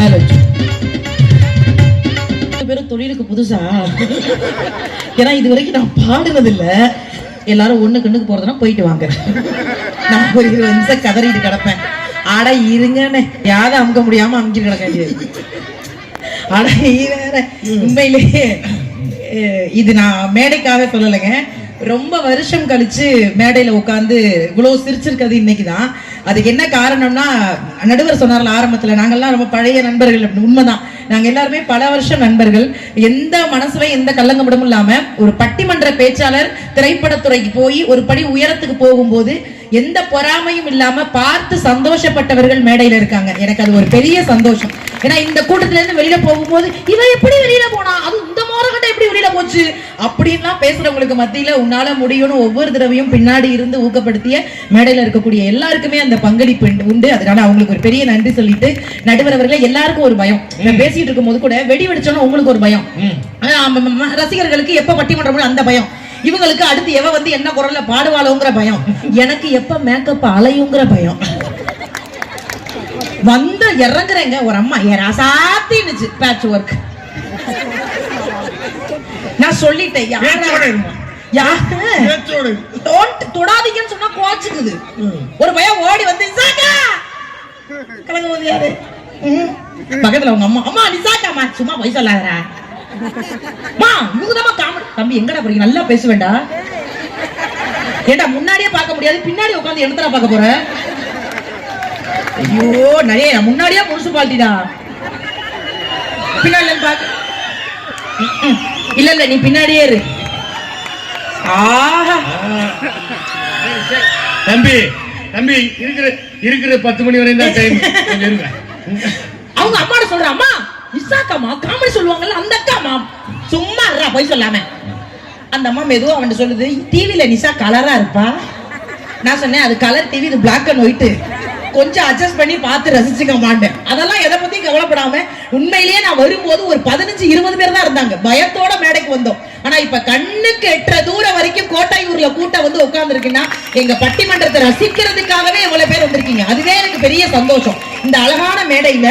Hello பேரும் தொழிலுக்கு புதுசா? ஏன்னா இது வரைக்கும் நான் பாடுனது இல்ல எல்லாரும் ஒண்ணு கண்ணுக்கு போறதுனா போயிட்டு வாங்க. நான் ஒரு இருபது நிமிஷம் கதறிட்டு கிடப்பேன். அட இருங்கன்னு யாத அமுக்க முடியாம அமுக்கிட்டு கிடக்க வேண்டியது. அட வேற உண்மையிலேயே இது நான் மேடைக்காக சொல்லலைங்க. ரொம்ப வருஷம் கழிச்சு மேடையில உட்காந்து இவ்வளவு சிரிச்சிருக்கிறது இன்னைக்குதான். அதுக்கு என்ன காரணம்னா நடுவர் சொன்னார்ல ஆரம்பத்துல நாங்கெல்லாம் ரொம்ப பழைய நண்பர்கள் அப்படின்னு. உண்மைதான். நாங்க எல்லாருமே பல வருஷம் நண்பர்கள். எந்த மனசுல எந்த கல்லங்கப்படமும் இல்லாம ஒரு பட்டிமன்ற பேச்சாளர் திரைப்படத்துறைக்கு போய் ஒரு படி உயரத்துக்கு போகும்போது எந்த பொறாமையும் இல்லாம பார்த்து சந்தோஷப்பட்டவர்கள் மேடையில இருக்காங்க. எனக்கு அது ஒரு பெரிய சந்தோஷம். ஏன்னா இந்த கூட்டத்துல இருந்து வெளியில போகும்போது இவ எப்படி வெளியில போனா? அது இந்த மோரகட்ட எப்படி வெளியில போச்சு? அப்படின்லாம் பேசுறவங்களுக்கு மத்தியில உன்னால முடியும்னு ஒவ்வொரு தடவையும் பின்னாடி இருந்து ஊக்கப்படுத்திய மேடையில இருக்கக்கூடிய எல்லாருக்குமே அந்த பங்களிப்பு உண்டு- அதனால அவங்களுக்கு ஒரு பெரிய நன்றி சொல்லிட்டு நடுவர் அவர்களே எல்லாருக்கும் ஒரு பயம். பேசிட்டு இருக்கும்போது கூட வெடி வெடிச்சோன்னு உங்களுக்கு ஒரு பயம். ரசிகர்களுக்கு எப்ப பட்டிமன்றம் அந்த பயம். இவங்களுக்கு அடுத்து எவ வந்து என்ன குரல்ல பாடுவாளோங்கிற பயம். எனக்கு எப்ப மேக்கப் அலையுங்கிற பயம். வந்து இறங்குறேங்க ஒரு அம்மா. ராசாத்தின்னுச்சு பேட்ச் ஒர்க் நான் சொல்லிட்டேன் யாரா பேச்சோட இருமா. யாரு பேச்சோடு. Don't தொடாதீங்கன்னு சொன்னா கோச்சுக்குது. ஒரு பையன் ஓடி வந்து கலங்க போது யாரு? ம். பக்கத்துல உங்க அம்மா. அம்மா நிசாக்காமா சும்மா போய் சொல்லாதடா. மா இவங்க தான் காமெடி தம்பி எங்கடா போறீங்க? நல்லா பேசுவேண்டா ஏண்டா முன்னாடியே பார்க்க முடியாது பின்னாடி உட்காந்து என்னத்தடா பார்க்க போற? ஐயோ நிறைய முன்னாடியே முனிசிபாலிட்டிடா பின்னாடி இருந்து பாக்க. இல்ல இல்ல நீ பின்னாடியே இரு. தம்பி தம்பி இருக்கிற இருக்கிற பத்து மணி வரையும் தான் டைம் இருங்க. அவங்க அம்மாட சொல்ற அம்மா நிசாக்காமா காமெடி சொல்லுவாங்கல்ல அந்த அக்காமா சும்மா இருடா போய் சொல்லாம. அந்த அம்மா மெதுவா அவன்கிட்ட சொல்லுது டிவில நிசா கலரா இருப்பா. நான் சொன்னேன் அது கலர் டிவி இது பிளாக் அண்ட் ஒயிட் கொஞ்சம் அட்ஜஸ்ட் பண்ணி பார்த்து ரசிச்சுக்க மாட்டேன். அதெல்லாம் எதை பத்தி கவலைப்படாம உண்மையிலேயே நான் வரும்போது ஒரு பதினஞ்சு இருபது பேர் தான் இருந்தாங்க. பயத்தோட மேடைக்கு வந்தோம். ஆனா இப்ப கண்ணுக்கு எட்டுற தூரம் வரைக்கும் கோட்டையூர்ல கூட்டம் வந்து உட்கார்ந்துருக்குன்னா எங்க பட்டிமன்றத்தை ரசிக்கிறதுக்காகவே இவ்வளவு பேர் வந்திருக்கீங்க? அதுவே எனக்கு பெரிய சந்தோஷம். இந்த அழகான மேடையில.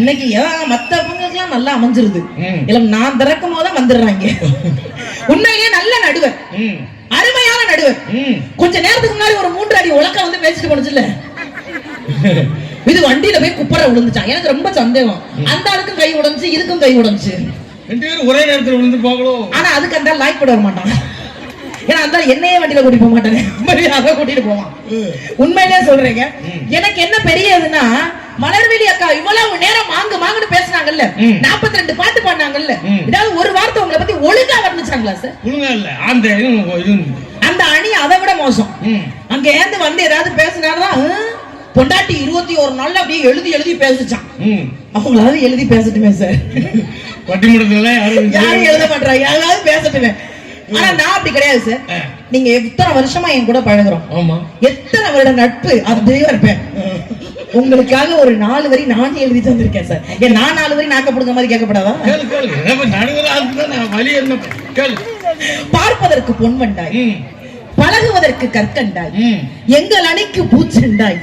இன்னைக்கு ஏன் மத்தவங்களுக்குலாம் நல்லா அமைஞ்சிருது. இல்ல நான் திறக்கும் போது வந்துடுறாங்க. உண்மையிலேயே நல்ல நடுவர். அருமையான நடுவர். கொஞ்ச நேரத்துக்கு முன்னாடி ஒரு மூன்று அடி உலக்க வந்து பேசிட்டு போனுச்சுல்ல இது வண்டியில போய் குப்பரை விழுந்துச்சான் எனக்கு ரொம்ப சந்தேகம். அந்த ஆளுக்கும் கை உடைஞ்சு இதுக்கும் கை உடைஞ்சு ரெண்டு பேரும் ஒரே நேரத்தில் விழுந்து போகலோ ஆனா அதுக்கு அந்த லாய்க் போட வர மாட்டான் ஏன்னா அந்த என்னையே வண்டியில கூட்டிட்டு போக மாட்டாங்க மரியாதை கூட்டிட்டு போவான். உண்மையிலே சொல்றேங்க. எனக்கு என்ன பெரியதுன்னா மலர்விழி அக்கா இவ்வளவு நேரம் மாங்கு மாங்குன்னு பேசுனாங்கல்ல. 42 ரெண்டு பாட்டு பாடினாங்கல்ல. ஏதாவது ஒரு வார்த்தை உங்களை பத்தி ஒழுங்கா வந்துச்சாங்களா சார் ஒழுங்கா இல்ல. அந்த அந்த அணி அதை விட மோசம். அங்க ஏந்து வந்து ஏதாவது பேசினாருன்னா பொண்டாட்டி இருபத்தி ஒரு நாள்ல அப்படியே எழுதி எழுதி பேசிச்சான். அவங்களாவது எழுதி பேசட்டுமே சார் பட்டிமன்றத்துல யாரும் எழுத மாட்டாங்க யாராவது பேசட்டுமே. ஆனா நான் அப்படி கிடையாது சார். நீங்க எத்தனை வருஷமா என் கூட பழகுறோம்? ஆமா. எத்தனை வருட நட்பு? அப்படியே இருப்பேன். உங்களுக்காக ஒரு நாலு வரி நானே எழுதி தந்திருக்கேன் சார் ஏன் நான் நாலு வரி நாக்க பிடிச்ச மாதிரி கேட்கப்படாதா? பார்ப்பதற்கு பொன்வண்டாய் ம். பழகுவதற்கு கற்கண்டாய். எங்கள் அணிக்கு பூச்செண்டாய்.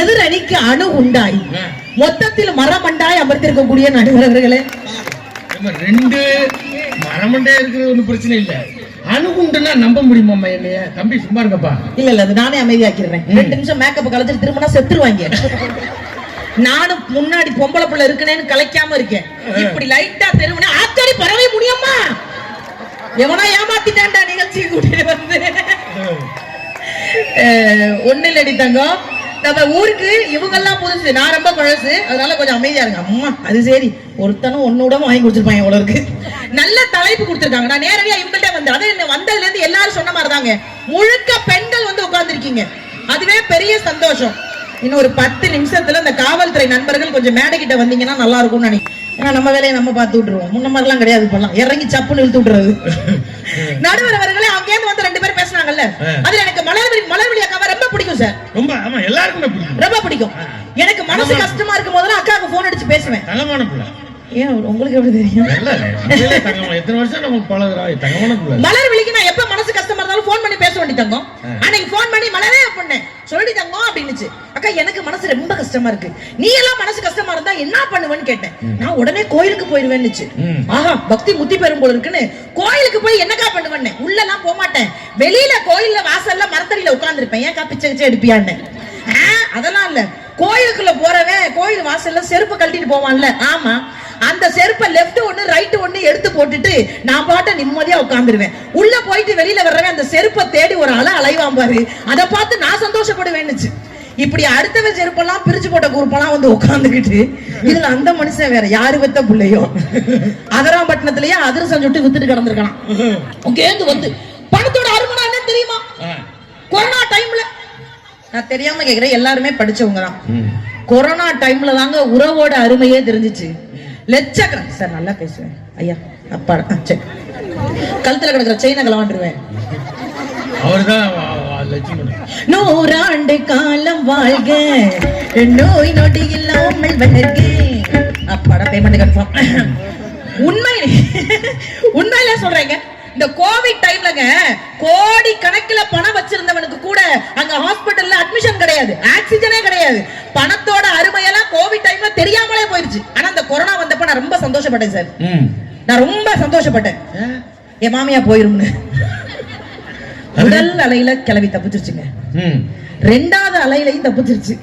எதிர் அணிக்கு அணு உண்டாய். மொத்தத்தில் மரமண்டாய் அமர்ந்திருக்கக்கூடிய நடுவர்களே. ரெண்டு மரமண்டே இருக்கிறது ஒன்றும் பிரச்சனை இல்ல. நம்ப என்னைய? தம்பி சும்மா இருங்கப்பா. இல்ல இல்ல அது நானே அமைதியாக்கிடுறேன். ரெண்டு நிமிஷம் மேக்கப் கலைச்சிட்டு திரும்பினா செத்துருவாங்க. நானும் முன்னாடி பொம்பளை புள்ள இருக்கனேன்னு கலைக்காம இருக்கேன். இப்படி லைட்டா தெருவுனா ஆத்தாடி பறவை முடியுமா? எவனா ஏமாத்திட்டான்டா நிகழ்ச்சி கூட்டிட்டு வந்து. ஒண்ணு இல்லடி தங்கம். நம்ம ஊருக்கு இவங்கெல்லாம் புதுசு. நான் ரொம்ப பழசு. அதனால கொஞ்சம் அமைதியா இருங்க. அம்மா அது சரி. ஒருத்தனும் ஒன்னோட வாங்கி கொடுத்துருப்பாங்க இவ்வளவுக்கு நல்ல தலைப்பு கொடுத்துருக்காங்க. நான் நேரடியா இவங்கள்ட்ட வந்தேன். அது என்ன வந்ததுல இருந்து எல்லாரும் சொன்ன மாதிரி தாங்க. முழுக்க பெண்கள் வந்து உட்கார்ந்துருக்கீங்க. அதுவே பெரிய சந்தோஷம். இன்னும் ஒரு பத்து நிமிஷத்துல இந்த காவல்துறை நண்பர்கள் கொஞ்சம் மேடை கிட்ட வந்தீங்கன்னா நல்லா இருக்கும்னு நினைக்கிறேன். ஏன்னா நம்ம வேலையை நம்ம பார்த்து விட்டுருவோம். முன்ன மாதிரிலாம் கிடையாது இப்பெல்லாம். இறங்கி சப்புன்னு இழுத்து விட்டுறது. நடுவர் அவர்களே அங்கேருந்து வந்து ரெண்டு பேரும் பேசுனாங்கல்ல? அதுல எனக்கு மலர்விழி மலர்விழி அக்காவை ரொம்ப பிடிக்கும் சார். ரொம்ப ஆமா எல்லாருக்குமே பிடிக்கும். ரொம்ப பிடிக்கும். எனக்கு மனசு கஷ்டமா இருக்கும் போதெல்லாம் அக்காவுக்கு போன் அடிச்சு பேசுவேன். தங்கமான பிள்ளை. ஏன் உங்களுக்கு எப்படி தெரியும்? எத்தனை வருஷம் நம்ம பழகுறா தங்கமான பிள்ளை மலர் விழிக்கு நான் எப்ப மனசு கஷ்டமா இருந்தாலும் போன் பண்ணி பேச வேண்டி தங்கம். அன்னைக்கு போன் பண்ணி மலரே பண்ணேன் அப்படின்னுச்சு அக்கா எனக்கு மனசு ரொம்ப கஷ்டமா இருக்கு. நீ எல்லாம் மனசு கஷ்டமா இருந்தா என்ன பண்ணுவேன்னு கேட்டேன். நான் உடனே கோயிலுக்கு போயிருவேன்னுச்சு. ஆஹா பக்தி முத்தி பெறும் போல இருக்குன்னு கோயிலுக்கு போய் என்னக்கா பண்ணுவேன்னு. உள்ள எல்லாம் போக மாட்டேன். வெளியில கோயில்ல வாசல்ல மரத்தடியில உட்கார்ந்திருப்பேன். ஏன் பிச்சை கிச்சை எடுப்பியான்னு. அதெல்லாம் இல்ல. கோயிலுக்குள்ள போறவன் கோயில் வாசல்ல செருப்பு கழட்டிட்டு போவான்ல. ஆமா. அந்த செருப்பை லெஃப்ட் ஒண்ணு ரைட் ஒண்ணு எடுத்து போட்டுட்டு நான் பாட்ட நிம்மதியா உட்கார்ந்துருவேன். உள்ள போயிட்டு வெளியில வர்றவன் அந்த செருப்பை தேடி ஒரு அலை அலைவான் பாரு. அதை பார்த்து நான் சந்தோஷப்படுவேன்னுச்சு இப்படி அடுத்தவன் செருப்பெல்லாம் பிரிச்சு போட்ட குரூப்பெல்லாம் வந்து உட்கார்ந்துகிட்டு இதுல அந்த மனுஷன் வேற யாரு வெத்த புள்ளையோ? அதராம்பட்டினத்திலேயே அதிரசம் சுட்டு வித்துட்டு கிடந்திருக்கான் ஓகேந்து வந்து பணத்தோட அருமனா என்ன தெரியுமா. கொரோனா டைம்ல நான் தெரியாம கேக்குறேன் எல்லாருமே படிச்சவங்க தான். கொரோனா டைம்ல தாங்க உறவோட அருமையே தெரிஞ்சுச்சு. லட்சக்கணக்கு சார் நல்லா பேசுவேன். ஐயா அப்பா சரி கழுத்துல கிடக்குற செயினை கலவாண்டுருவேன். நூறாண்டு காலம் வாழ்க. நோய் நொடி இல்லாமல் வளர்க அப்பாடா பேமெண்ட் கன்ஃபார்ம் உண்மை உண்மையில சொல்றேங்க. இந்த கோவிட் டைம்லங்க கோடி கணக்குல பணம் வச்சிருந்தவனுக்கு கூட அங்க ஹாஸ்பிடல்ல அட்மிஷன் கிடையாது. ஆக்சிஜனே கிடையாது. பணத்தோட அருமையெல்லாம் கோவிட் டைம்ல தெரியாமலே போயிருச்சு. ஆனா இந்த கொரோனா வந்தப்ப நான் ரொம்ப சந்தோஷப்பட்டேன் சார். நான் ரொம்ப சந்தோஷப்பட்டேன். என் மாமியா போயிரும்னு. முதல் அலையில கிளவி தப்பிச்சிருச்சுங்க. ரெண்டாவது அலையிலையும் தப்பிச்சிருச்சு.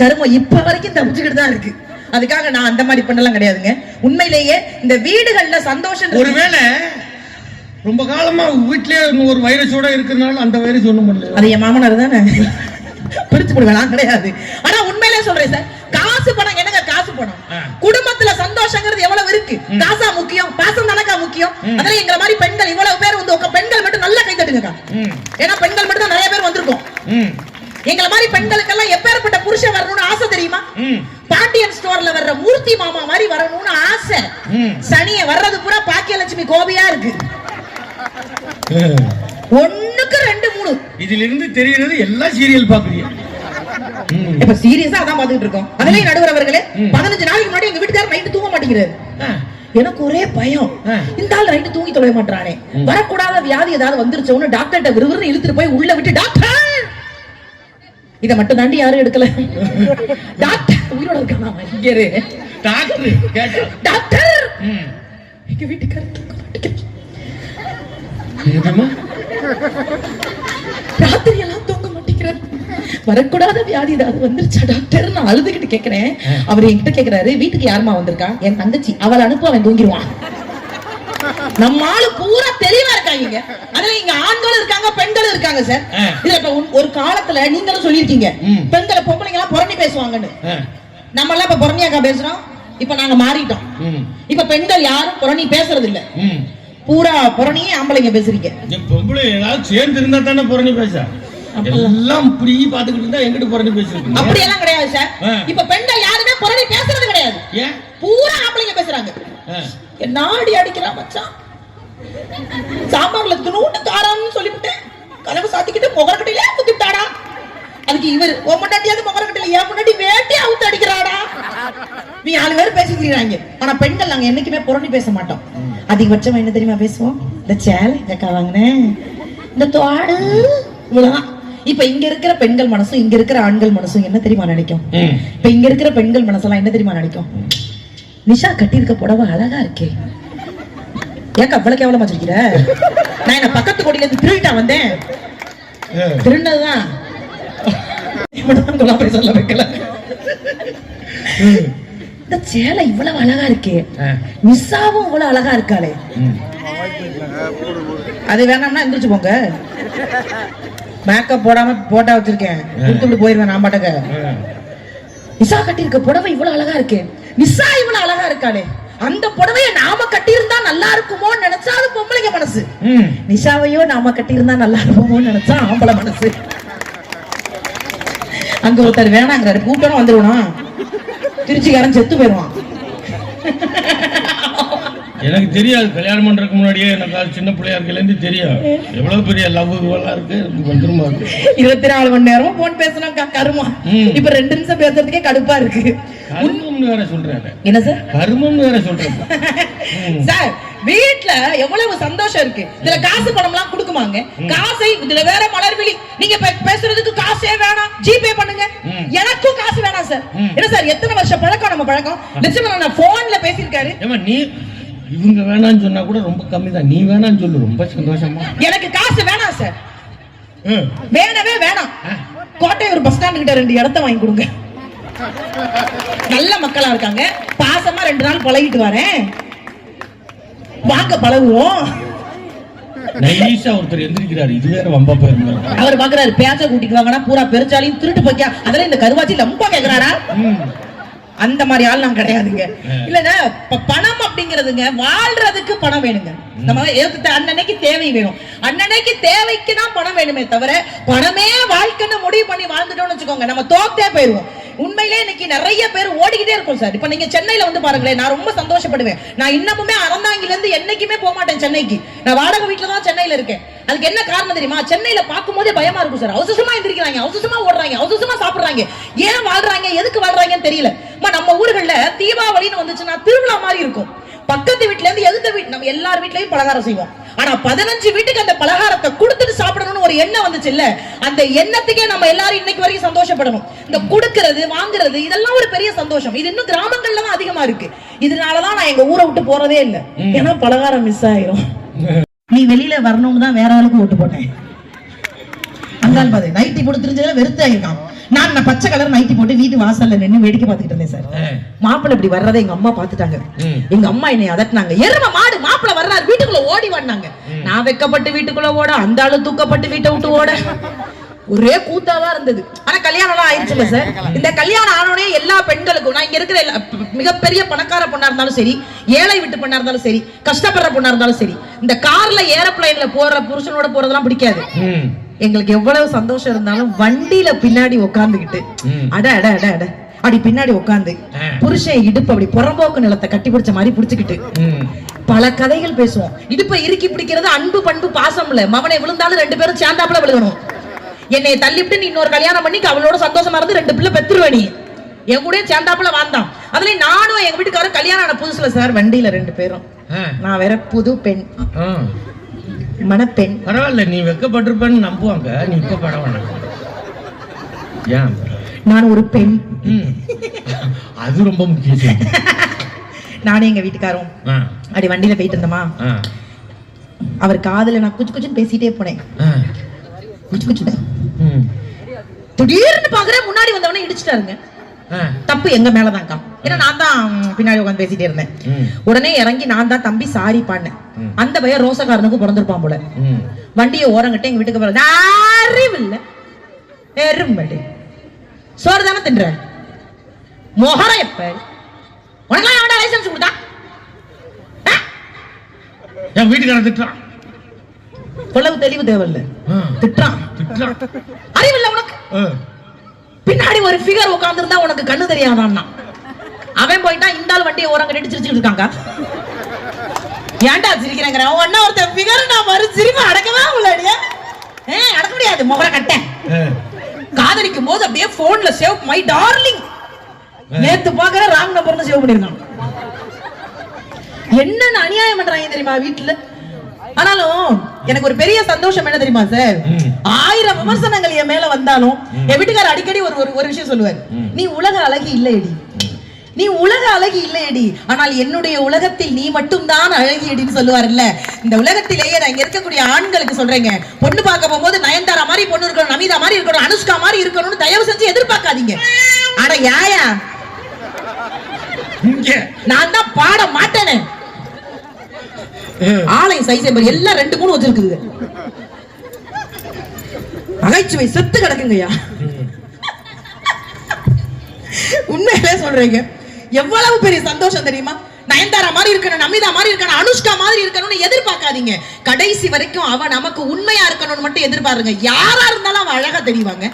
கருமம் இப்ப வரைக்கும் தப்பிச்சுக்கிட்டு தான் இருக்கு. அதுக்காக நான் அந்த மாதிரி பண்ணலாம் கிடையாதுங்க. உண்மையிலேயே இந்த வீடுகள்ல சந்தோஷம் ஒருவேளை ரொம்ப காலமா வீட்லயே ஒரு வைரஸோட இருக்கிறனால அந்த வைரஸ் ஒண்ணும் பண்ணல. அது என் மாமனார் தானே? பிரிச்சு போடுவேன் கிடையாது. ஆனா உண்மையிலே சொல்றேன் சார் காசு பணம் என்னங்க காசு பணம். குடும்பத்துல சந்தோஷங்கிறது எவ்வளவு இருக்கு? காசா முக்கியம் பாசம் தானக்கா முக்கியம்? அதனால எங்களை மாதிரி பெண்கள் இவ்வளவு பேர் வந்து உங்க பெண்கள் மட்டும் நல்லா கை தட்டுங்கக்கா. ஏன்னா பெண்கள் மட்டும் தான் நிறைய பேர் வந்திருக்கோம். எங்களை மாதிரி பெண்களுக்கெல்லாம் எப்பேற்பட்ட புருஷன் வரணும்னு ஆசை தெரியுமா. பாண்டியன் ஸ்டோர்ல வர்ற மூர்த்தி மாமா மாதிரி வரணும்னு ஆசை. சனிய வர்றது பூரா பாக்கியலட்சுமி கோபியா இருக்கு. ஒண்ணுக்கு ரெண்டு மூணு இதுல இருந்து தெரியுறது எல்லா சீரியல் பாக்குறீங்க. இப்ப சீரியஸா அதான் பாத்துக்கிட்டு இருக்கோம் அதுலயும் நடுவர் அவர்களே. பதினஞ்சு நாளைக்கு முன்னாடி எங்க வீட்டுக்காரர் நைட்டு தூங்க மாட்டேங்கிறாரு. எனக்கு ஒரே பயம். இந்த ஆள் நைட்டு தூங்கி தொலைய மாட்டானே வரக்கூடாத வியாதி ஏதாவது வந்துருச்சோன்னு டாக்டர்கிட்ட விறுவிறுன்னு இழுத்துட்டு போய் உள்ள விட்டு டாக்டர் இத மட்டும் தாண்டி யாரும் எடுக்கல டாக்டர் உயிரோட இருக்கானா. டாக்டர் கேட்டா டாக்டர். எங்க வீட்டுக்காரர்? ராத்திரி எல்லாம் தூங்க மாட்டேங்கிறார். வரக்கூடாத வியாதி ஏதாவது வந்துருச்சா டாக்டர் நான் அழுதுகிட்டு கேக்குறேன். அவர் என்கிட்ட கேக்குறாரு வீட்டுக்கு யாருமா வந்திருக்கா? என் தங்கச்சி அவளை அனுப்ப அவன் தூங்கிடுவான் நம்ம ஆளு பூரா தெளிவா இருக்காங்க அதுல இங்க ஆண்களும் இருக்காங்க பெண்களும் இருக்காங்க சார். இதுல இப்ப ஒரு காலத்துல நீங்களும் சொல்லியிருக்கீங்க. பெண்களை பொம்பளைங்க எல்லாம் புறணி பேசுவாங்கன்னு. நம்ம எல்லாம் இப்ப புறணியாக்கா பேசுறோம். இப்ப நாங்க மாறிட்டோம். இப்ப பெண்கள் யாரும் புறணி பேசுறது இல்ல. பூரா புறணியே ஆம்பளைங்க பேசுறீங்க. பொம்பளை ஏதாவது சேர்ந்து இருந்தா தானே புறணி பேச? எல்லாம் இப்படி பாத்துக்கிட்டு இருந்தா எங்கிட்ட புறணி பேசுறது அப்படியெல்லாம் கிடையாது சார். இப்ப பெண்கள் யாருமே புறணி பேசுறது கிடையாது. ஏன்? பூரா ஆம்பளைங்க பேசுறாங்க. ஆ. என்ன அடி அடிக்கிறான் மச்சான். சாம்பார்ல துணுண்டு காரான்னு சொல்லிவிட்டேன் கதவு சாத்திக்கிட்டு முகரக்கட்டையிலே குத்திட்டாடா. அதுக்கு இவர் உன் முன்னாடியாவது முகரக்கட்டையில என் முன்னாடி வேட்டி அவுத்து அடிக்கிறாடா. நீ நாலு பேர் பேசிக்கிறாங்க ஆனா பெண்கள் நாங்க என்னைக்குமே புறணி பேச மாட்டோம். அதிகபட்சம் என்ன தெரியுமா பேசுவோம்? இந்த சேலை எங்கக்கா வாங்கினேன் இந்த தோடு இவ்வளவுதான். இப்ப இங்க இருக்கிற பெண்கள் மனசும் இங்க இருக்கிற ஆண்கள் மனசும் என்ன தெரியுமா நினைக்கும். இப்ப இங்க இருக்கிற பெண்கள் மனசெல்லாம் என்ன தெரியுமா நினைக்கும்? நிஷா கட்டியிருக்க புடவை அழகா இருக்கே. ஏக்கா அவ்வளவு கேவலமா வச்சிருக்கிற நான் என்ன பக்கத்து கொடியில இருந்து திருடிட்டா வந்தேன்? ஆ. திருடினதுதான். இப்படிதான் சொல்ல வைக்கல. சேலை இவ்வளவு அழகா இருக்கே. ஆ. நிஷாவும் இவ்வளவு அழகா இருக்காளே. அது வேணாம்னா எந்திரிச்சு போங்க. மேக்கப் போடாம போட்டா வச்சிருக்கேன். கொடுத்துட்டு போயிருவேன் நான் பாட்டுக்கு. நிஷா கட்டியிருக்க புடவை இவ்வளவு அழகா இருக்கே. நிஷா இவ்வளவு அழகா இருக்காளே. அந்த புடவைய நாம கட்டியிருந்தா நல்லா இருக்குமோன்னு நினைச்சா அது பொம்பளைங்க மனசு. நிஷாவையோ நாம கட்டியிருந்தா நல்லா இருக்குமோன்னு நினைச்சா ஆம்பளை மனசு. அங்க ஒருத்தர் வேணாங்கிறாரு. கூட்டணும் வந்துருவணும் திருச்சிக்காரன் செத்து போயிடுவான். எனக்கு தெரியாது. கல்யாணம் பண்றதுக்கு முன்னாடியே எனக்கு சின்ன பிள்ளையா இருக்கல இருந்து தெரியும். எவ்வளவு பெரிய லவ் எல்லாம் இருக்கு. வந்துருமா இருக்கு. இருபத்தி நாலு மணி நேரம் போன் பேசணும் கருமா. இப்ப ரெண்டு நிமிஷம் பேசுறதுக்கே கடுப்பா இருக்கு. கருமம்னு வேற சொல்றாரு என்ன சார் கருமம்னு வேற சொல்றேன் சார் வீட்ல எவ்வளவு சந்தோஷம் இருக்கு. இதுல காசு பணம் எல்லாம் கொடுக்குமாங்க காசை இதுல வேற மலர்விழி நீங்க பேசுறதுக்கு காசே வேணாம். ஜிபே பண்ணுங்க. சார். ம். என்ன சார் எத்தனை வருஷம் பழக்கம் நம்ம பழக்கம்? நிச்சயமா போன்ல பேசியிருக்காரு. நீ இவங்க வேணாம்னு சொன்னா கூட ரொம்ப கம்மி தான் நீ வேணாம்னு சொல்லு ரொம்ப சந்தோஷமா? எனக்கு காசு வேணாம் சார். வேணவே வேணாம். கோட்டையூர் பஸ் ஸ்டாண்ட் கிட்ட ரெண்டு இடத்த வாங்கி கொடுங்க. நல்ல மக்களா இருக்காங்க. பாசமா ரெண்டு நாள் பழகிட்டு வரேன். வாங்க பழகுவோம். நைஸா ஒருத்தர் எந்திரிக்கிறாரு. இது வேற வம்பா போயிருந்தாரு அவர் பாக்குறாரு பேச்ச கூட்டிட்டு வாங்கன்னா பூரா பெருச்சாலையும் திருட்டு போக்கியா அதெல்லாம் இந்த கருவாச்சி ரொம்ப கேக்குறாரா? அந்த மாதிரி ஆள் நான் கிடையாதுங்க இல்லன்னா பணம் அப்படிங்கிறதுங்க வாழ்றதுக்கு பணம் வேணுங்க. நம்ம அன்னன்னைக்கு தேவை வேணும். அன்னன்னைக்கு தேவைக்கு தான் பணம் வேணுமே தவிர பணமே வாழ்க்கைன்னு முடிவு பண்ணி வாழ்ந்துட்டோம்னு வச்சுக்கோங்க நம்ம தோத்தே போயிருவோம். உண்மையிலே இன்னைக்கு நிறைய பேர் ஓடிக்கிட்டே இருக்கும் சார். இப்ப நீங்க சென்னையில வந்து பாருங்களேன் நான் ரொம்ப சந்தோஷப்படுவேன். நான் இன்னமுமே அறந்தாங்கில இருந்து என்னைக்குமே போக மாட்டேன் சென்னைக்கு. நான் வாடகை வீட்டுல தான் சென்னையில இருக்கேன். அதுக்கு என்ன காரணம் தெரியுமா? சென்னையில பார்க்கும்போதே பயமா இருக்கும் சார். அவசரமா எந்திரிக்கிறாங்க அவசரமா ஓடுறாங்க அவசரமா சாப்பிடுறாங்க. ஏன் வாழ்றாங்க எதுக்கு வாழ்றாங்கன்னு தெரியல. நம்ம ஊர்கள்ல தீபாவளின்னு வந்துச்சுன்னா திருவிழா மாதிரி இருக்கும். பக்கத்து வீட்ல இருந்து எதிர்த்த வீட்டு நம்ம எல்லார் வீட்லயும் பலகாரம் செய்வோம். ஆனா பதினஞ்சு வீட்டுக்கு அந்த பலகாரத்தை கொடுத்துட்டு சாப்பிடணும்னு ஒரு எண்ணம் வந்துச்சு இல்ல? அந்த எண்ணத்துக்கே நம்ம எல்லாரும் இன்னைக்கு வரைக்கும் சந்தோஷப்படணும். இந்த கொடுக்கறது வாங்குறது இதெல்லாம் ஒரு பெரிய சந்தோஷம். இது இன்னும் கிராமங்கள்ல தான் அதிகமா இருக்கு. இதனாலதான் நான் எங்க ஊரை விட்டு போறதே இல்ல. ஏன்னா பலகாரம் மிஸ் ஆயிரும். நீ வெளியில வரணும்னு தான் வேற ஆளுக்கு ஓட்டு போட்டேன். அந்தால் பாரு நைட்டி போட்டு தெரிஞ்சதுல வெறுத்து ஆயிருக்கான். நான் நான் பச்சை கலர் நைட்டி போட்டு வீட்டு வாசல்ல நின்னு வேடிக்கை பார்த்துக்கிட்டு இருந்தேன் சார். மாப்பிள்ளை இப்படி வர்றதை எங்க அம்மா பார்த்துட்டாங்க. ம். எங்க அம்மா என்னை அதட்டினாங்க. எரும மாடு மாப்பிள்ளை வர்றாரு வீட்டுக்குள்ள ஓடி வந்தாங்க. நான் வெக்கப்பட்டு வீட்டுக்குள்ள ஓட அந்த ஆளு தூக்கப்பட்டு வீட்டை விட்டு ஓட. ஒரே கூத்தாதான் இருந்தது ஆனா கல்யாணம் எல்லாம் ஆயிடுச்சுல சார் இந்த கல்யாணம் ஆனோடனே எல்லா பெண்களுக்கும் நான் இங்க இருக்கிற மிகப்பெரிய பணக்கார பொண்ணா இருந்தாலும் சரி ஏழை வீட்டு பொண்ணா இருந்தாலும் சரி கஷ்டப்படுற பொண்ணா இருந்தாலும் சரி இந்த கார்ல ஏரோப்ளைன்ல போற புருஷனோட போறதெல்லாம் பிடிக்காது. எங்களுக்கு எவ்வளவு சந்தோஷம் இருந்தாலும் வண்டியில பின்னாடி உட்காந்துக்கிட்டு. அட அட அட அட அப்படி பின்னாடி உட்காந்து. புருஷன் இடுப்பு அப்படி புறம்போக்கு நிலத்தை கட்டி பிடிச்ச மாதிரி பிடிச்சுக்கிட்டு. பல கதைகள் பேசுவோம் இடுப்பை இறுக்கி பிடிக்கிறது அன்பு பண்பு பாசம் இல்ல மவனை விழுந்தாலும் ரெண்டு பேரும் சேர்ந்தாப்புல விழுகணும் என்னை தள்ளிவிட்டு நீ இன்னொரு கல்யாணம் பண்ணி அவளோட சந்தோஷமா இருந்து ரெண்டு பிள்ளை பெத்துருவ நீ. என் கூட சேர்ந்தாப்புல வாழ்ந்தான் அதுல நானும் எங்க வீட்டுக்காரரும் கல்யாணம் ஆன புதுசுல சார் வண்டியில ரெண்டு பேரும். நான் வேற புது பெண். மணப்பெண். பரவாயில்ல நீ வெக்கப்பட்டிருப்பேன்னு நம்புவாங்க. நீ இப்ப ஏன்? நான் ஒரு பெண். அது ரொம்ப முக்கியம். நானும் எங்க வீட்டுக்காரும். அப்படி வண்டியில போயிட்டு இருந்தோமா. அவர் காதுல நான் குச்சு குச்சுன்னு பேசிட்டே போனேன் ஆ. குச்சு குச்சுன்னு ம். திடீர்னு பாக்குறேன் முன்னாடி வந்தவனே இடிச்சிட்டாருங்க. தப்பு எங்க மேலதான்க்கா. ஏன்னா நான் தான் பின்னாடி உட்காந்து பேசிட்டே இருந்தேன். உடனே இறங்கி நான் தான் தம்பி சாரி பாடினேன். அந்த பையன் ரோசக்காரனுக்கு பிறந்திருப்பான் போல. வண்டியை ஓரங்கிட்ட எங்க வீட்டுக்கு போறது அறிவில்ல. எரும்படி சோறு தானே தின்ற? மொஹரம் எப்ப? எவன்டா லைசன்ஸ் கொடுத்தா? என் வீட்டுக்காரன் திட்டுறான். இவ்வளவு தெளிவு தேவையில்ல. திட்டுறான். அறிவில்ல உனக்கு. பின்னாடி ஒரு ஃபிகர் உட்கார்ந்திருந்தா உனக்கு கண்ணு தெரியாதான்னா? அவன் போயிட்டான் இந்த ஆள் வண்டியை ஓரம் கட்டிட்டு சிரிச்சுட்டு இருக்காங்க. ஏன்டா சிரிக்கிறேங்கிற? ஒன்னா ஒருத்தன் ஃபிகர் நான் மறு சிரிப்பு அடக்கவே உள்ளடியா ஏ அடக்க முடியாது. முகர கட்டேன். காதலிக்கும் போது அப்படியே போன்ல சேவ் மை டார்லிங் நேத்து பாக்குற ராங் நம்பர்னு சேவ் பண்ணிருக்கான் என்னென்ன அநியாயம் பண்றாங்க தெரியுமா வீட்டுல? ஆனாலும் எனக்கு ஒரு பெரிய சந்தோஷம் என்ன தெரியுமா சார். ஆயிரம் விமர்சனங்கள் என் மேல வந்தாலும் என் வீட்டுக்காரர் அடிக்கடி ஒரு ஒரு- விஷயம் சொல்லுவார். நீ உலக அழகி இல்லையடி. நீ உலக அழகி இல்லையடி. ஆனால் என்னுடைய உலகத்தில் நீ மட்டும்தான் அழகியடின்னு சொல்லுவார்ல இந்த உலகத்திலேயே நான் இங்க இருக்கக்கூடிய ஆண்களுக்கு சொல்றேங்க. பொண்ணு பார்க்க போகும்போது நயன்தாரா மாதிரி பொண்ணு இருக்கணும் நமிதா மாதிரி இருக்கணும் அனுஷ்கா மாதிரி இருக்கணும்னு தயவு செஞ்சு எதிர்பார்க்காதீங்க. ஆனா யாயா? நான் தான் பாட மாட்டேனே. ஆலயம் சைஸ் எல்லாம் ரெண்டு மூணு வச்சிருக்குது நகைச்சுவை செத்து கிடக்குங்கய்யா. உண்மையிலே சொல்றீங்க. எவ்வளவு பெரிய சந்தோஷம் தெரியுமா? நயன்தாரா மாதிரி இருக்கணும் நமிதா மாதிரி இருக்கணும் அனுஷ்கா மாதிரி இருக்கணும்னு எதிர்பார்க்காதீங்க. கடைசி வரைக்கும் அவ நமக்கு உண்மையா இருக்கணும்னு மட்டும் எதிர்பாருங்க. யாரா இருந்தாலும் அவ அழகா தெரிவாங்க.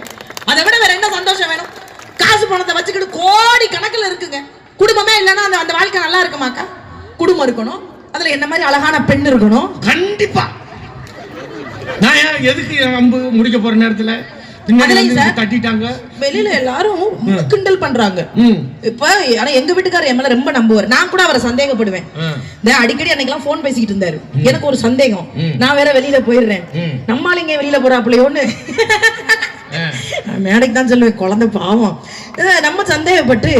அதை விட வேற என்ன சந்தோஷம் வேணும்? காசு பணத்தை வச்சுக்கிட்டு கோடி கணக்குல இருக்குங்க. குடும்பமே இல்லைன்னா அந்த அந்த வாழ்க்கை நல்லா இருக்குமாக்கா? குடும்பம் இருக்கணும். அதுல என்ன மாதிரி அழகான பெண் இருக்கணும்? கண்டிப்பா. நான் ஏன் எதுக்கு என் அம்பு முடிக்க போற நேரத்துல? பின்னாடி வந்து. தட்டிட்டாங்க. வெளியில எல்லாரும் கிண்டல் பண்றாங்க. இப்ப ஆனா எங்க வீட்டுக்காரர் என் மேல ரொம்ப நம்புவார். நான் கூட அவரை சந்தேகப்படுவேன். இந்த அடிக்கடி அன்னைக்கெல்லாம் ஃபோன் பேசிக்கிட்டு இருந்தாரு. எனக்கு ஒரு சந்தேகம். நான் வேற வெளியில போயிடுறேன். ம். நம்மாலிங்க வெளியில போறாப்புலையோன்னு? மேடைக்கு தான் சொல்லுவேன் குழந்தை பாவம். நம்ம சந்தேகப்பட்டு.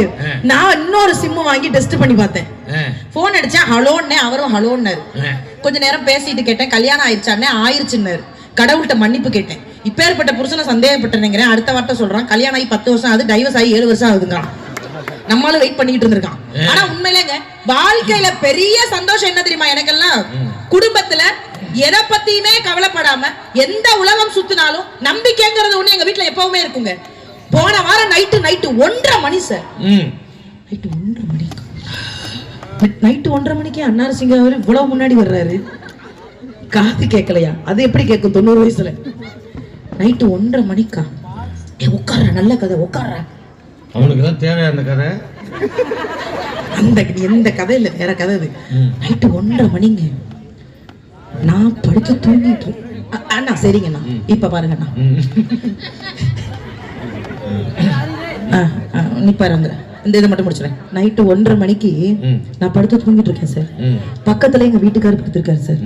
நான் இன்னொரு சிம்மு வாங்கி டெஸ்ட் பண்ணி பார்த்தேன். போன் அடிச்சேன் ஹலோன்னே அவரும் ஹலோன்னாரு. கொஞ்ச நேரம் பேசிட்டு கேட்டேன் கல்யாணம் ஆயிடுச்சானே ஆயிருச்சுன்னாரு. கடவுள்கிட்ட மன்னிப்பு கேட்டேன். இப்பேற்பட்ட புருஷனை சந்தேகப்பட்டேங்கிறேன் அடுத்த வார்த்தை சொல்றான் கல்யாணம் ஆகி பத்து வருஷம் ஆகுது டைவர்ஸ் ஆகி ஏழு வருஷம் ஆகுதுங்கிறான். நம்மளும் வெயிட் பண்ணிட்டு இருந்திருக்கான். ஆனா உண்மையிலேங்க வாழ்க்கையில பெரிய சந்தோஷம் என்ன தெரியுமா எனக்கெல்லாம்? குடும்பத்துல எதை பத்தியுமே கவலைப்படாம எந்த உலகம் சுத்தினாலும் நம்பிக்கைங்கிறது ஒண்ணு எங்க வீட்டுல எப்பவுமே இருக்குங்க. போன வாரம் நைட்டு நைட்டு ஒன்றரை மணி சார். நைட்டு ஒன்றரை மணி. நைட்டு ஒன்றரை மணிக்கு அன்னார சிங்க அவர் இவ்வளவு முன்னாடி வர்றாரு. காது கேட்கலையா அது எப்படி கேட்கும்? தொண்ணூறு வயசுல. நைட்டு ஒன்றரை மணிக்கா? ஏ உட்கார்ற நல்ல கதை உட்கார்ற. அவனுக்கு தான் தேவை அந்த கதை. அந்த எந்த கதை இல்ல வேற கதை ம். நைட்டு ஒன்றரை மணிங்க. நான் படுத்து தூங்கிட்டு அண்ணா சரிங்கண்ணா. இப்ப பாருங்கண்ணா. நீ பாருங்க இந்த இதை மட்டும் முடிச்சுறேன் நைட்டு ஒன்றரை மணிக்கு. நான் படுத்து தூங்கிட்டு இருக்கேன் சார். பக்கத்துல எங்க வீட்டுக்காரர் படுத்திருக்காரு சார்.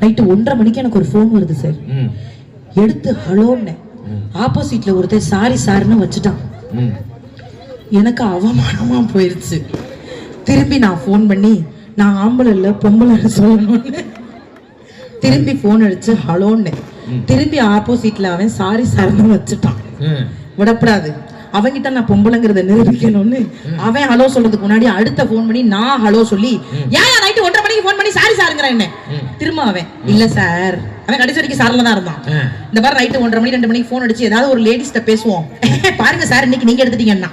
நைட்டு ஒன்றரை மணிக்கு எனக்கு ஒரு ஃபோன் வருது சார். எடுத்து ஹலோன்னு. ஆப்போசிட்ல ஒருத்தர் சாரி சார்னு வச்சுட்டான். எனக்கு அவமானமா போயிருச்சு. திரும்பி நான் ஃபோன் பண்ணி நான் ஆம்பளை இல்ல பொம்பளை சொல்லணும்னு. திரும்பி ஃபோன் அடிச்சு ஹலோன்னு. திரும்பி ஆப்போசிட்ல அவன் சாரி சார்னு வச்சுட்டான். விடப்படாது. அவன்கிட்ட நான் பொம்பளைங்கிறத நிரூபிக்கணும்னு. அவன் ஹலோ சொல்றதுக்கு முன்னாடி அடுத்த ஃபோன் பண்ணி நான் ஹலோ சொல்லி ஏன் நைட்டு ஒன்றரை மணிக்கு ஃபோன் பண்ணி சாரி சாருங்கிறான் என்ன திரும்ப அவன் இல்ல சார். அவன் கடைசி வரைக்கும் சார்ல தான் இருந்தான். இந்த மாதிரி நைட்டு ஒன்றரை மணி ரெண்டு மணிக்கு ஃபோன் அடிச்சு ஏதாவது ஒரு லேடிஸ்ட்ட பேசுவோம். பாருங்க சார் இன்னைக்கு நீங்க எடுத்துட்டீங்கன்னா.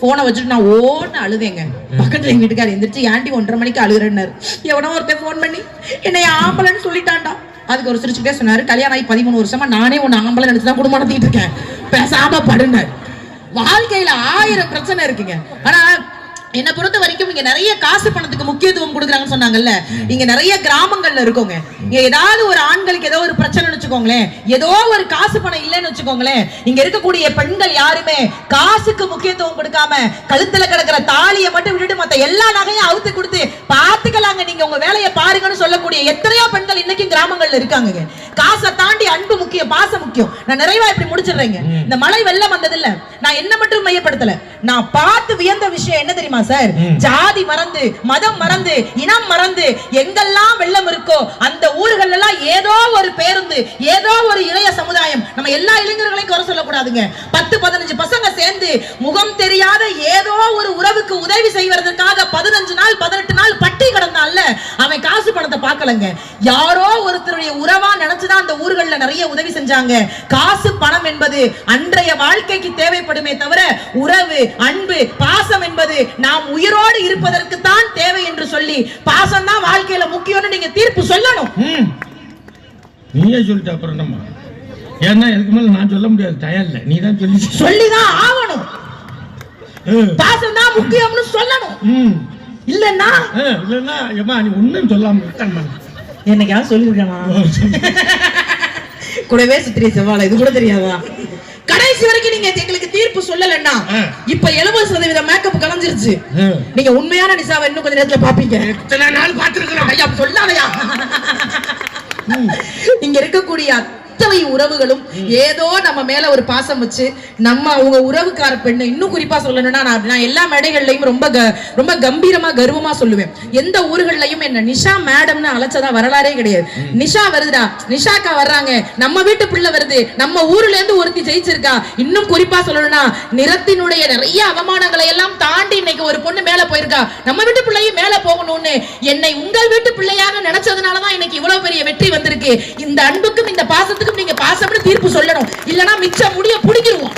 போனை வச்சுட்டு நான் ஓன்னு அழுதேங்க. பக்கத்துல எங்க வீட்டுக்காரர் எந்திரிச்சு ஏன்டி ஒன்றரை மணிக்கு அழுகுறேன்னாரு. எவனோ ஒருத்தன் ஃபோன் பண்ணி என்னை ஆம்பளைன்னு சொல்லிட்டான்டா. அதுக்கு ஒரு சிரிச்சுட்டே சொன்னாரு கல்யாணம் ஆகி பதிமூணு வருஷமா நானே உன்னை ஆம்பளை நினைச்சு தான் குடும்பம் நடத்திட்டு இருக்கேன். பேசாம படுனார் வாழ்க்கையில ஆயிரம் பிரச்சனை இருக்குங்க. ஆனா என்னை பொறுத்த வரைக்கும் இங்க நிறைய காசு பணத்துக்கு முக்கியத்துவம் கொடுக்குறாங்கன்னு சொன்னாங்கல்ல. இங்க நிறைய கிராமங்கள்ல இருக்கோங்க. இங்க ஏதாவது ஒரு ஆண்களுக்கு ஏதோ ஒரு பிரச்சனைன்னு வச்சுக்கோங்களேன் ஏதோ ஒரு காசு பணம் இல்லைன்னு வச்சுக்கோங்களேன் இங்க இருக்கக்கூடிய பெண்கள் யாருமே காசுக்கு முக்கியத்துவம் கொடுக்காம கழுத்துல கிடக்கிற தாலியை மட்டும் விட்டுட்டு மத்த எல்லா நகையும் அவுத்து கொடுத்து பாத்துக்கலாங்க. நீங்க உங்க வேலையை பாருங்கன்னு சொல்லக்கூடிய எத்தனையோ பெண்கள் இன்னைக்கும் கிராமங்கள்ல இருக்காங்க காசை தாண்டி அன்பு முக்கியம் பாசம் முக்கியம். நான் நிறைவா இப்படி முடிச்சிடுறேங்க. இந்த மழை வெள்ளம் வந்தது இல்ல நான் என்ன மட்டும் மையப்படுத்தல. நான் பார்த்து வியந்த விஷயம் என்ன தெரியுமா? சார். ஜாதி மறந்து மதம் மறந்து இனம் மறந்து எங்கெல்லாம் வெள்ளம் இருக்கோ அந்த ஊர்கள் எல்லாம் ஏதோ ஒரு பேருந்து ஏதோ ஒரு இளைய சமுதாயம் நம்ம எல்லா இளைஞர்களையும் குறை சொல்லக்கூடாதுங்க. பத்து பதினஞ்சு பசங்க சேர்ந்து முகம் தெரியாத ஏதோ ஒரு உறவுக்கு உதவி செய்வதற்காக பதினஞ்சு நாள் பதினெட்டு நாள் பட்டி கிடந்தான்ல அவன் காசு பணத்தை பார்க்கலங்க. யாரோ ஒருத்தருடைய உறவா நினைச்சுதான் அந்த ஊர்கள்ல நிறைய உதவி செஞ்சாங்க. காசு பணம் என்பது அன்றைய வாழ்க்கைக்கு தேவைப்படுமே தவிர உறவு அன்பு பாசம் என்பது நாம் உயிரோடு இருப்பதற்கு தான் தேவை என்று சொல்லி பாசம் தான் வாழ்க்கையில முக்கியம்னு நீங்க தீர்ப்பு சொல்லணும். நீயே சொல்லிட்ட அப்புறம் என்னம்மா? ஏன்னா இதுக்கு மேல நான் சொல்ல முடியாது. டயம் இல்லை. நீ தான் சொல்லி சொல்லிதான் ஆகணும். பாசம் தான் முக்கியம்னு சொல்லணும். இல்லன்னா இல்லைன்னா ஏம்மா நீ ஒன்றும் சொல்லாம. என்னைக்காவது சொல்லிருக்கேனா கூடவே சுத்திரிய செவ்வாழை இது கூட தெரியாதா? கடைசி வரைக்கும் நீங்க எங்களுக்கு தீர்ப்பு சொல்லலன்னா. இப்ப எழுபது சதவீதம் மேக்கப் கலைஞ்சிருச்சு. நீங்க உண்மையான நிசாவை இன்னும் கொஞ்ச நேரத்துல பாப்பீங்க. எத்தனை நாள் பார்த்துருக்கிறோம்? ஐயா சொல்லாதயா. இங்க இருக்கக்கூடிய அத்தனை உறவுகளும் ஏதோ நம்ம மேல ஒரு பாசம் வச்சு நம்ம அவங்க உறவுக்கார பெண்ணு இன்னும் குறிப்பா சொல்லணும்னா நான் நான் எல்லா மேடைகள்லயும் ரொம்ப ரொம்ப கம்பீரமா கர்வமா சொல்லுவேன். எந்த ஊர்கள்லயும் என்ன நிஷா மேடம்னு அழைச்சதா வரலாறே கிடையாது. நிஷா வருதுடா. நிஷாக்கா வர்றாங்க. நம்ம வீட்டு பிள்ளை வருது. நம்ம ஊர்ல இருந்து ஒருத்தி ஜெயிச்சிருக்கா. இன்னும் குறிப்பா சொல்லணும்னா நிறத்தினுடைய நிறைய அவமானங்களை எல்லாம் தாண்டி இன்னைக்கு ஒரு பொண்ணு மேல போயிருக்கா. நம்ம வீட்டு பிள்ளையும் மேல போகணும்னு. என்னை உங்கள் வீட்டு பிள்ளையாக நினைச்சதுனாலதான் இன்னைக்கு இவ்வளவு பெரிய வெற்றி வந்திருக்கு. இந்த அன்புக்கும் இந்த பாசத்துக்கும் நீங்க பாசப்பட்டு தீர்ப்பு சொல்லணும்? இல்லனா மிச்ச முடிய புடிக்கிருவோம்.